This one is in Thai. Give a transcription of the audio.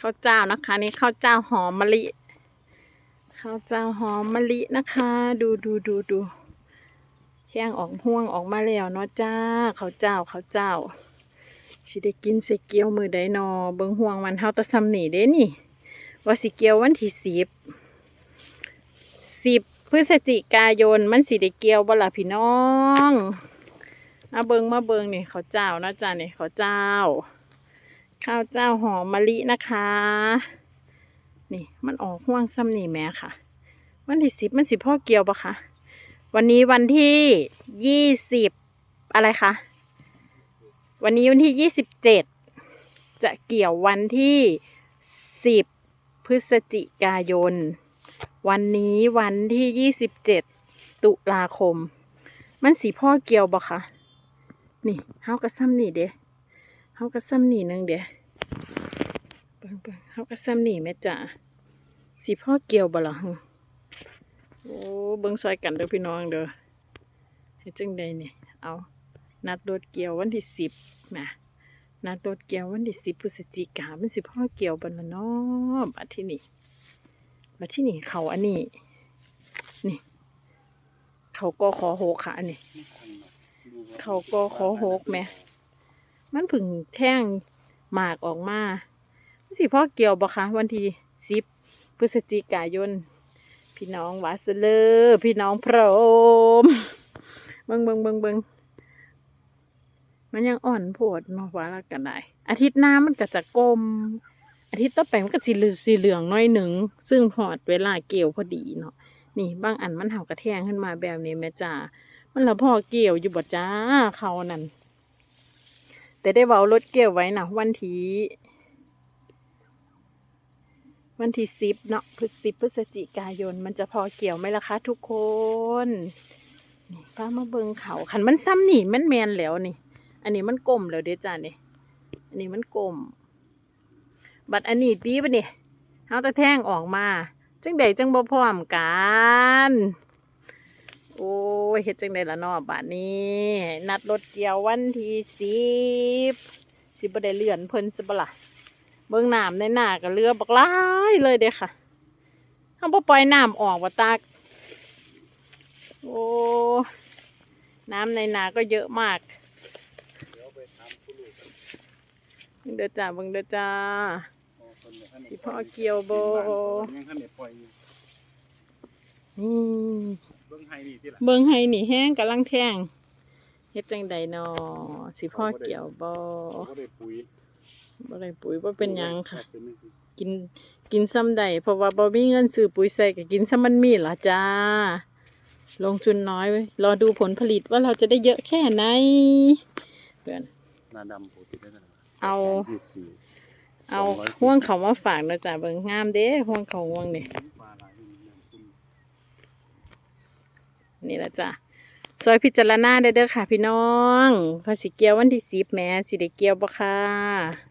ข้าวเจ้านะคะนี่ข้าวเจ้าหอมมะลิข้าวเจ้าหอมมะลินะคะ ดูดูดูดูแข้งออกห่วงออกมาแล้วเนาะจ้าข้าวเจ้าข้าวเจ้าสิได้กินเสเกียวมือใดนอเบิ่งห่วงมันเฮาตะซำหนีเด้นี่ ว่าสิเกียววันที่สิบสิบพฤศจิกายนมันสิได้เกียวบ่ล่ะพี่น้องมาเบิงมาเบิงนี่ข้าวเจ้านะจ้านี่ข้าวเจ้า ข้าวเจ้าหอมมะลินะคะ นี่มันออกห่วงซ้ำนี่แม่ค่ะ วันที่สิบมันสิพ่อเกี่ยวปะคะวันนี้วันที่ยี่สิบอะไรคะวันนี้วันที่ยี่สิบเจ็ดจะเกี่ยววันที่สิบพฤศจิกายน วันนี้วันที่ยี่สิบเจ็ดตุลาคม มันสีพ่อเกี่ยวปะคะนี่เฮากระซ้ำนี่เด้ เฮากระซ้ำนี่หนึงเด้เบิ่งเบิ่งเฮากระซ้ำนี่แม่จ๋าสีพ่อเกี่ยวบ่ล่ะหึโอ้เบิ่งซอยกันเด้อพี่น้องเด้อเฮ็ดจังใดนี่เอานัดรถเกี่ยววันที่สิบนะนัดรถเกี่ยววันที่สิบพฤศจิกามันสิพ่อเกี่ยวบ่ล่ะเนาะบัดที่นี่บัดที่นี่เขาอันนี้นี่ เขาก็ขอโหกค่ะอันนี้เขาก็ขอโหกแหม่ มันเพึ่งแท่งหมากออกมาสิพ่อเกี่ยวบ่คะวันที่สิบพฤศจิกายน พี่น้องวาสเลอร์พี่น้องพร้อมเบิงเบิงเบิงเบิงมันยังอ่อนโพดเนาะว่าละกันได้ อาทิตย์หน้ามันก็จะกลม อาทิตย์ต่อไปมันก็สีเหลืองสีเหลืองน้อยหนึ่ง ซึ่งพอดเวลาเกี่ยวพอดีเนาะ นี่บางอันมันเห่ากระแทงขึ้นมาแบบนี้แม่จ้ามันละพ่อเกี่ยวอยู่บ่จ้าเขานั่น แต่ได้เว้ารถเกี่ยวไว้นะวันที่วันที่สิบเนาะพฤสิพฤศจิกายน มันจะพอเกี่ยวไหมล่ะคะทุกคนนี่ป้ามาเบิงเขาขันมันซ้ำหนีมันแมนแล้วนี่ อันนี้มันกลมแล้วเด้จ้านี่อันนี้มันกลม บัดอันนี้ตีปะนี่เอาต่แท่งออกมา จังใดจังบ่พร้อมกัน โอ้ยเฮ็ดจังไดล่ะเนาะบาดนี้ นัดรถเกี่ยววันที่สิบสิบ่ได้เลื่อนเพิ่นซะบ่ล่ะเบิ่งน้ำในหน้าก็เรือบักหลายเลยเด้ค่ะเฮาบ่ปล่อยน้ำออกว่าตากโอ้น้ำในนาก็เยอะมากเบิ่งเด้อจ้าเบิ่งเด้อจ้าสิพ่อเกี่ยวบ่ยังทันได้ปล่อยอยู่ เบิ่งไห้นี่ติล่ะเบิ่งให้นี่แห้งกำลังแท่งเฮ็ดจังใดนอสิพ่อเกี่ยวบ่บ่ได้ปุ๋ยบ่ได้ปุ๋ยบ่เป็นหยังค่ะเป็นจังซี่กินกินซ้ำใดเพราะว่าบ่มีเงินซื้อปุ๋ยใส่ก็กินซ้ำมันมีล่ะจ้า ลงทุนน้อยไว้รอดูผลผลิตว่าเราจะได้เยอะแค่ไหนเพื่อน หน้าดำปกติได้เท่าไหร่เอา24เอา200ห่วงเขามาฝากนะจ้าเบิ่งงามเด้ห่วงเขาห่วงนี่ ปลาหลายอยู่น้ำจิ้ม นี่ละจ้ะซอยพิจารณาได้เด้อค่ะ พี่น้องพอสิเกียววันที่สิบแม่สิได้เกียวบ่ค่ะ